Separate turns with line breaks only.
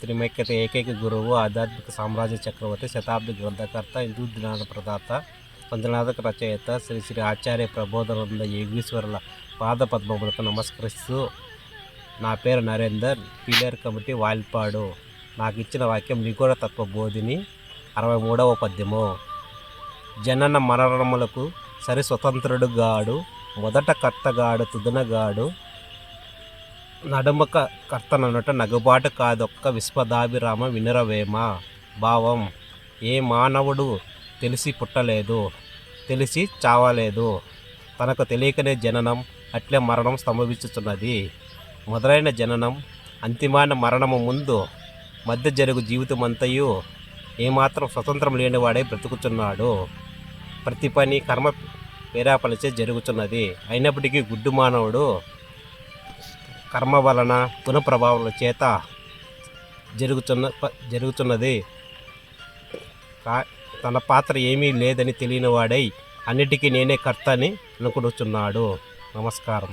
త్రిమైక్యత ఏకైక గురువు ఆధ్యాత్మిక సామ్రాజ్య చక్రవర్తి శతాబ్ది గ్రంథకర్త హిందూ జ్ఞాన ప్రదాత పంచనాథక రచయిత శ్రీ శ్రీ ఆచార్య ప్రబోధనంద యోగీశ్వరుల పాద పద్మములకు నమస్కరిస్తూ నా పేరు నరేందర్ పీలేర్ కమిటీ వాల్పాడు. నాకు ఇచ్చిన వాక్యం నిగూఢ తత్వ బోధిని అరవై మూడవ పద్యము. జనన మరణములకు సరి స్వతంత్రుడు గాడు మొదట కర్తగాడు తుదనగాడు నడుమక కర్తననుట నగుబాటు కాదొక్క విశ్వదాభిరామ వినురవేమ. భావం ఏ మానవుడు తెలిసి పుట్టలేదు తెలిసి చావలేదు. తనకు తెలియకనే జననం అట్లే మరణం సంభవించుతున్నది మొదలైన జననం అంతిమాన మరణము ముందు మధ్య జరుగు జీవితమంతయు ఏమాత్రం స్వతంత్రం లేనివాడే బ్రతుకుతున్నాడు ప్రతి పని కర్మ పేరాపలిచే జరుగుతున్నది అయినప్పటికీ గుడ్డు మానవుడు కర్మ వలన గుణప్రభావాల చేత జరుగుతున్న జరుగుతున్నది. తన పాత్ర ఏమీ లేదని తెలియని వాడై అన్నిటికీ నేనే కర్త అని అనుకుంటున్నాడు నమస్కారం.